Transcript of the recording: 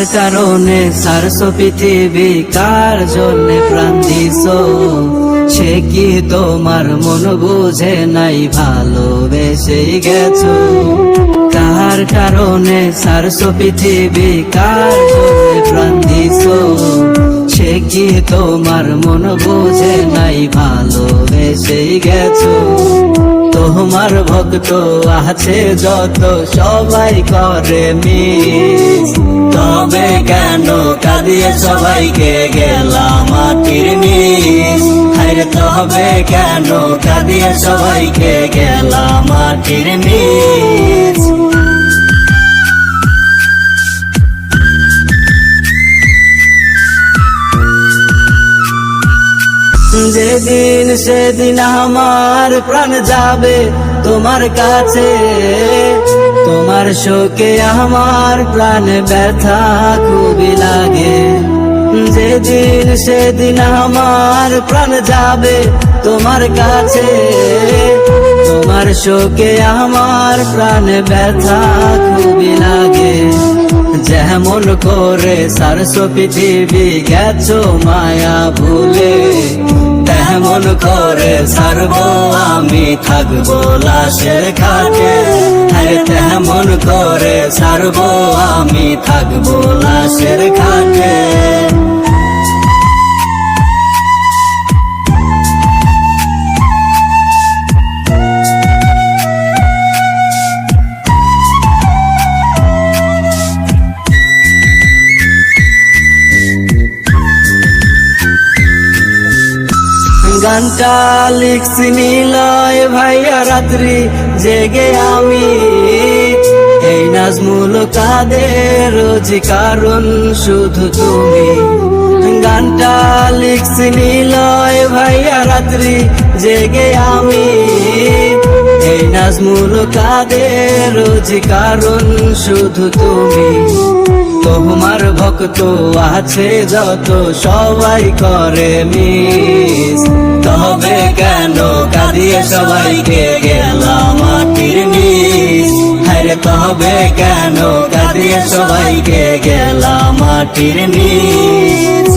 কার কারণে সারস পৃথিবী কার জন্যে প্রাণ দিস সে কি তোমার মন বুঝে নাই? ভালোবেসে গেছো। কার কারণে সারস পৃথিবী কার জন্যে প্রাণ দিস সে কি তোমার মন বুঝে নাই? ভালোবেসে গেছো। তোমার ভক্ত আছে যত, সবাই করে মি তবে কেন কাঁদিয়ে সবাইকে গেলাম মাটির নিস হাইরে তবে কেন কাঁদিয়ে সবাইকে গেলাম মাটির নিস যেদিন সেদিন আমার প্রাণ যাবে তোমার কাছে। তোমার শোকে আমার প্রাণ ব্যথা খুবই লাগে। যেদিন সেদিন আমার প্রাণ যাবে তোমার কাছে। তোমার শোকে আমার প্রাণ ব্যথা খুবই লাগে। যেমন করে সারস পৃথিবী গেছো মায়া ভুলে। তেমন করে সারবো আমি, থাকব লাশের খাটে হ্যাঁ তেমন করে সারবো আমি, থাকব লাশের খাটে গানটা লিখছি নিলয় ভাইয়া রাত্রি জেগে আমি। এই নাজমুল কাদের কারণ শুধু তুমি। গানটা লিখছি নিলয় ভাইয়া রাত্রি জেগে আমি। এই নাজমুল কাদের কারণ শুধু তুমি। তোমার ভক্ত আছে যত, সবাই করে মিস। তবে কেন কাঁদিয়ে সবাইকে গেলাম হরে তবে কেন কাঁদিয়ে সবাইকে গেলাম মাটির নিস